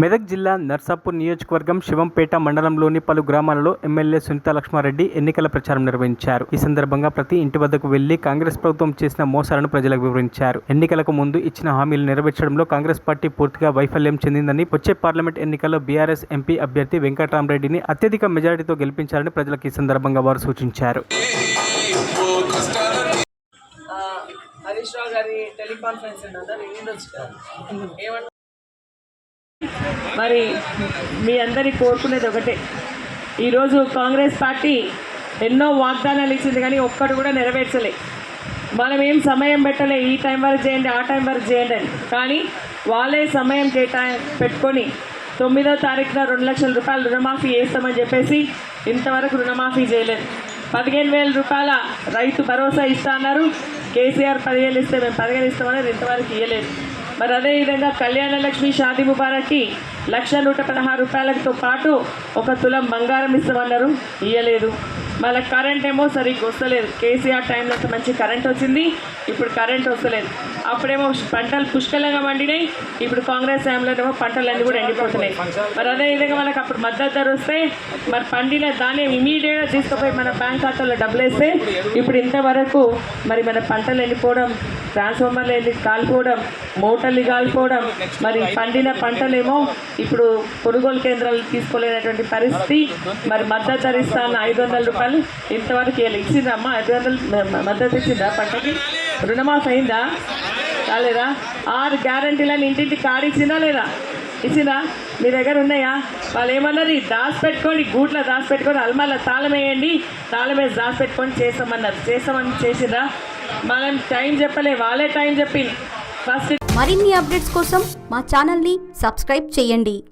మెదక్ జిల్లా నర్సాపూర్ నియోజకవర్గం శివంపేట మండలంలోని పలు గ్రామాలలో ఎమ్మెల్యే సునీత లక్ష్మారెడ్డి ఎన్నికల ప్రచారం నిర్వహించారు. ఈ సందర్భంగా ప్రతి ఇంటి వద్దకు వెళ్ళి కాంగ్రెస్ ప్రభుత్వం చేసిన మోసాలను ప్రజలకు వివరించారు. ఎన్నికలకు ముందు ఇచ్చిన హామీలు నెరవేర్చడంలో కాంగ్రెస్ పార్టీ పూర్తిగా వైఫల్యం చెందిందని వచ్చే పార్లమెంట్ ఎన్నికల్లో బీఆర్ఎస్ ఎంపీ అభ్యర్థి వెంకటరామరెడ్డిని అత్యధిక మెజారిటీతో గెలిపించాలని ప్రజలకు ఈ సందర్భంగా వారు సూచించారు. హరీష్ రావు గారి టెలికాన్ఫరెన్స్ ఏమంటారు? మరి మీ అందరి కోరుకునేది ఒకటే. ఈరోజు కాంగ్రెస్ పార్టీ ఎన్నో వాగ్దానాలు ఇచ్చింది కానీ ఒక్కడు కూడా నెరవేర్చలే. మనం ఏం సమయం పెట్టలే ఈ టైం వరకు చేయండి ఆ టైం వరకు చేయండి అని. కానీ వాళ్ళే సమయం కేటా పెట్టుకొని తొమ్మిదో తారీఖున రెండు లక్షల రూపాయలు రుణమాఫీ చేస్తామని చెప్పేసి ఇంతవరకు రుణమాఫీ చేయలేదు. పదిహేను వేల రూపాయల రైతు భరోసా ఇస్తా అన్నారు. కేసీఆర్ పదివేలు ఇస్తే మేము పదిహేను ఇస్తామని ఇంతవరకు ఇవ్వలేదు మరి అదేవిధంగా కళ్యాణ లక్ష్మి షాదీ ముబారక్కి లక్ష నూట పదహారు రూపాయలతో పాటు ఒక తులం బంగారం ఇస్తామన్నారు. ఇయ్యలేదు. మళ్ళీ కరెంట్ ఏమో సరిగ్గా వస్తలేదు. కేసీఆర్ టైంలో మంచి కరెంట్ వచ్చింది. ఇప్పుడు కరెంట్ వస్తలేదు. అప్పుడేమో పంటలు పుష్కలంగా పండినాయి. ఇప్పుడు కాంగ్రెస్ టైంలోనేమో పంటలన్నీ కూడా ఎండిపోతున్నాయి. మరి అదేవిధంగా మనకు అప్పుడు మద్దతు ధర వస్తే మరి పండిన ధాన్యం ఇమీడియట్గా తీసుకుపోయి మన బ్యాంక్ ఖాతాలో డబ్బులు వేస్తే ఇప్పుడు ఇంతవరకు మరి మన పంటలు ఎండిపోవడం ట్రాన్స్ఫార్మర్లు వెళ్ళి కాలిపోవడం మోటార్లు కాలిపోవడం మరి పండిన పంటలేమో ఇప్పుడు కొనుగోలు కేంద్రాలు తీసుకోలేనటువంటి పరిస్థితి. మరి మద్దతు ధర ఇస్తాను ఐదు వందల రూపాయలు ఇంతవరకు ఇచ్చిందా ఇచ్చిందమ్మా ఐదు వందలు మద్దతు ఇచ్చిందా పంటకి? రుణమాఫ్ అయిందా? కాలేదా ఆరు గ్యారంటీలను ఇంటింటి కార్డు ఇచ్చిందా లేదా? ఇచ్చిందా? మీ దగ్గర ఉన్నాయా? వాళ్ళు ఏమన్నారు? ఈ దాచి పెట్టుకోండి గూట్లో దాచిపెట్టుకొని అల్మాల తాళం వేయండి. తాళం వేసి దాచి పెట్టుకొని చేస్తామన్నారు. చేస్తామని చేసిందా మనం టైం చెప్పలే వాళ్ళే టైం చెప్పి ఫస్ట్ మరిన్ని అప్డేట్స్ కోసం మా ఛానల్ని సబ్స్క్రైబ్ చేయండి.